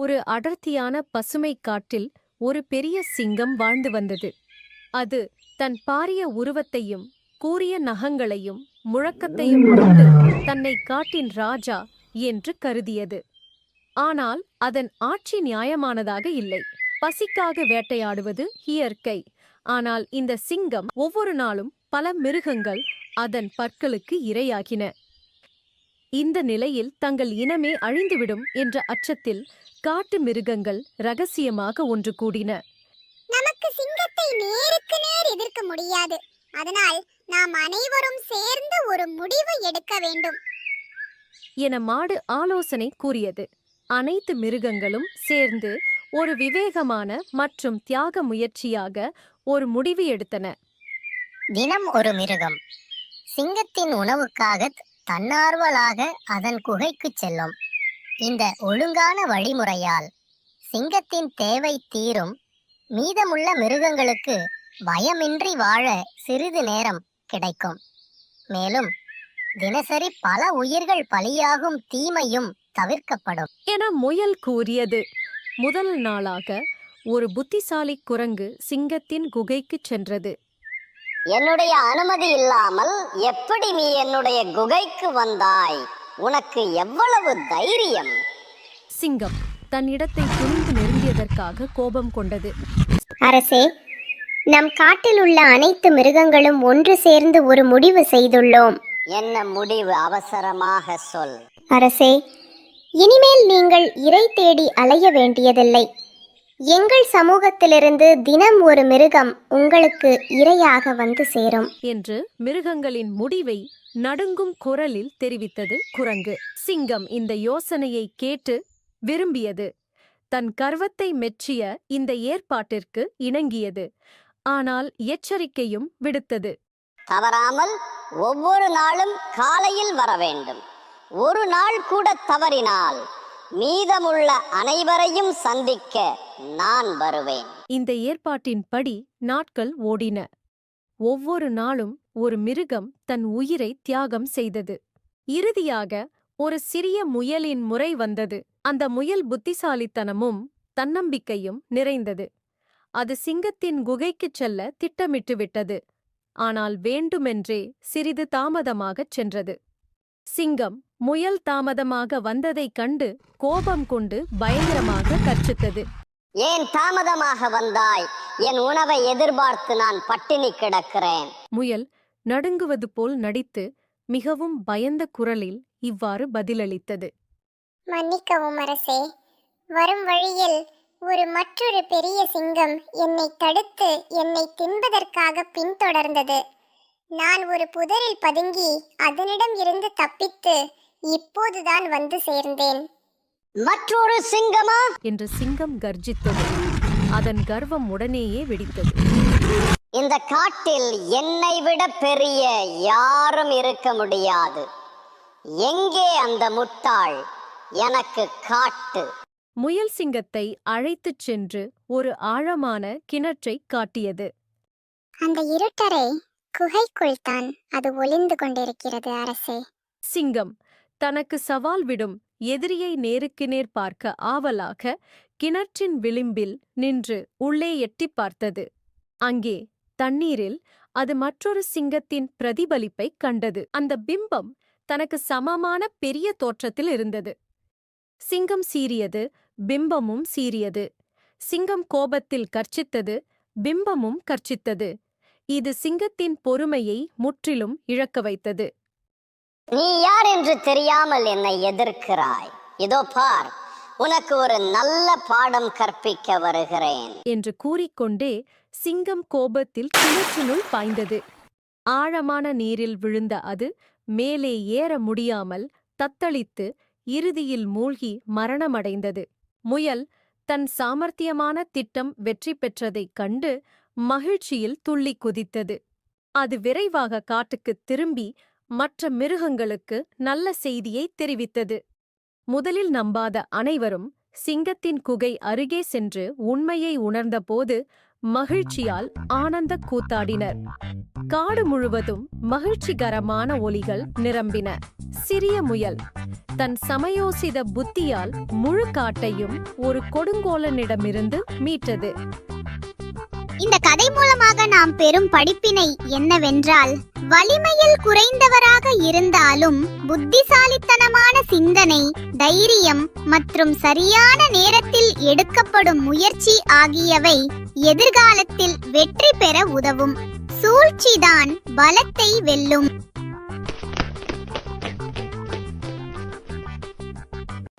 ஒரு அடர்த்தியான பசுமை காட்டில் ஒரு பெரிய சிங்கம் வாழ்ந்து வந்தது. அது தன் பாரிய உருவத்தையும் கூரிய நகங்களையும் முழக்கத்தையும் கொண்டு தன்னை காட்டின் ராஜா என்று கருதியது. ஆனால் அதன் ஆட்சி நியாயமானதாக இல்லை. பசிக்காக வேட்டையாடுவது இயற்கை. ஆனால் இந்த சிங்கம் ஒவ்வொரு நாளும் பல மிருகங்கள் அதன் பற்களுக்கு இரையாகின. இந்த நிலையில் தங்கள் இனமே அழிந்துவிடும் என்ற அச்சத்தில் காட்டு மிருகங்கள் ரகசியமாக ஒன்று கூடின. நமக்கு சிங்கத்தை நேருக்கு நேர் எதிர்க்க முடியாது. அதனால் நாம் அனைவரும் சேர்ந்து ஒரு முடிவு எடுக்க வேண்டும். என மாடு ஆலோசனை கூறியது. அனைத்து மிருகங்களும் சேர்ந்து ஒரு விவேகமான மற்றும் தியாக முயற்சியாக ஒரு முடிவு எடுத்தன. தினம் ஒரு மிருகம். சிங்கத்தின் உணவுக்காக தன்னார்வலாக அதன் குகைக்கு செல்லும். இந்த ஒழுங்கான வழிமுறையால் சிங்கத்தின் தேவை தீரும். மீதமுள்ள மிருகங்களுக்கு பயமின்றி வாழ சிறிது நேரம் கிடைக்கும். மேலும் தினசரி பல உயிர்கள் பலியாகும் தீமையும் தவிர்க்கப்படும். என முயல் கூறியது. முதல் நாளாக ஒரு புத்திசாலி குரங்கு சிங்கத்தின் குகைக்கு சென்றது. என்னுடைய அனுமதி இல்லாமல் எப்படி நீ என்னுடைய குகைக்கு வந்தாய்? உனக்கு எவ்வளவு தைரியம்? சிங்கம் தன் இடத்தை துணிந்து நெருங்கியதற்காக கோபம் கொண்டது. அரசே நம் காட்டில் உள்ள அனைத்து மிருகங்களும் ஒன்று சேர்ந்து ஒரு முடிவு செய்துள்ளோம். என்ன முடிவு அவசரமாக சொல். அரசே இனிமேல் நீங்கள் இறை தேடி அலைய வேண்டியதில்லை. எங்கள் சமூகத்திலிருந்து தினம் ஒரு மிருகம் உங்களுக்கு இரையாக வந்து சேரும். என்று மிருகங்களின் முடிவை நடுங்கும் குரலில் தெரிவித்தது குரங்கு. சிங்கம் இந்த யோசனையை கேட்டு விரும்பியது. தன் கர்வத்தை மெச்சிய இந்த ஏற்பாட்டிற்கு இணங்கியது. ஆனால் எச்சரிக்கையும் விடுத்தது. தவறாமல் ஒவ்வொரு நாளும் காலையில் வர வேண்டும். ஒரு நாள் கூட தவறினால் மீதமுள்ள அனைவரையும் சந்திக்க நான் வருவேன். இந்த ஏற்பாட்டின்படி நாட்கள் ஓடின. ஒவ்வொரு நாளும் ஒரு மிருகம் தன் உயிரை தியாகம் செய்தது. இறுதியாக ஒரு சிறிய முயலின் முறை வந்தது. அந்த முயல் புத்திசாலித்தனமும் தன்னம்பிக்கையும் நிறைந்தது. அது சிங்கத்தின் குகைக்குச் செல்ல திட்டமிட்டு விட்டது ஆனால் வேண்டுமென்றே சிறிது தாமதமாகச் சென்றது. சிங்கம் முயல் தாமதமாக வந்ததைக் கண்டு கோபம் கொண்டு பயங்கரமாக கர்ச்சித்தது. ஏன் தாமதமாக வந்தாய்? என் உணவை எதிர்பார்த்து நான் பட்டினி கிடக்கிறேன். முயல் நடுங்குவது போல் நடித்து மிகவும் பயந்த குரலில் இவ்வாறு பதிலளித்தது. மன்னிக்கவும் அரசே வரும் வழியில் ஒரு மற்றொரு பெரிய சிங்கம் என்னை தடுத்து என்னை தின்பதற்காக பின்தொடர்ந்தது. நான் ஒரு புதரில் பதுங்கி அதனிடம் இருந்து தப்பித்து இப்போதுதான் வந்து சேர்ந்தேன். மற்றொரு சிங்கமா? என்று சிங்கம் கர்ஜித்தது. அதன் கர்வம் உடனேயே வெடித்தது. இந்த காட்டில் என்னை விட பெரிய யாரும் இருக்க முடியாது. எங்கே அந்த முட்டாள்? எனக்கு காட்டு. முயல் சிங்கத்தை அழைத்துச் சென்று ஒரு ஆழமான கிணற்றைக் காட்டியது. அந்த இருட்டரை குகைக்குள் தான் அது ஒளிந்து கொண்டிருக்கிறது அரசே. சிங்கம் தனக்கு சவால் விடும் எதிரியை நேருக்கு நேர் பார்க்க ஆவலாக கிணற்றின் விளிம்பில் நின்று உள்ளே எட்டிப் பார்த்தது. அங்கே தண்ணீரில் அது மற்றொரு சிங்கத்தின் பிரதிபலிப்பைக் கண்டது. அந்த பிம்பம் தனக்கு சமமான பெரிய தோற்றத்தில் இருந்தது. சிங்கம் சீறியது பிம்பமும் சீறியது. சிங்கம் கோபத்தில் கர்ச்சித்தது பிம்பமும் கர்ச்சித்தது. இது சிங்கத்தின் பொறுமையை முற்றிலும் இழக்க வைத்தது. நீ யார் என்று தெரியாமல் என்னை எதிர்க்கிறாய். இதோ பார் உனக்கு ஒரு நல்ல பாடம் கற்பிக்க வருகிறேன். என்று கூறிக்கொண்டே சிங்கம் கோபத்தில் கிணற்றினுள் பாய்ந்தது. ஆழமான நீரில் விழுந்த அது மேலே ஏற முடியாமல் தத்தளித்து இறுதியில் மூழ்கி மரணமடைந்தது. முயல் தன் சாமர்த்தியமான திட்டம் வெற்றி பெற்றதைக் கண்டு மகிழ்ச்சியில் துள்ளி குதித்தது. அது விரைவாக காட்டுக்குத் திரும்பி மற்ற மிருகங்களுக்கு நல்ல செய்தியை தெரிவித்தது. முதலில் நம்பாத அனைவரும் சிங்கத்தின் குகை அருகே சென்று உண்மையை உணர்ந்தபோது மகிழ்ச்சியால் ஆனந்த கூத்தாடினர். காடு முழுவதும் மகிழ்ச்சிகரமான ஒலிகள் நிரம்பின. சிறிய முயல் தன் சமயோசித புத்தியால் முழு காட்டையும் ஒரு கொடுங்கோலனிடமிருந்து மீட்டது. இந்த கதை மூலமாக நாம் பெறும் படிப்பினை என்னவென்றால் வலிமையில் குறைந்தவராக இருந்தாலும் புத்திசாலித்தனமான சிந்தனை தைரியம் மற்றும் சரியான நேரத்தில் எடுக்கப்படும் முயற்சி ஆகியவை எதிர்காலத்தில் வெற்றி பெற உதவும். சூழ்ச்சிதான் பலத்தை வெல்லும்.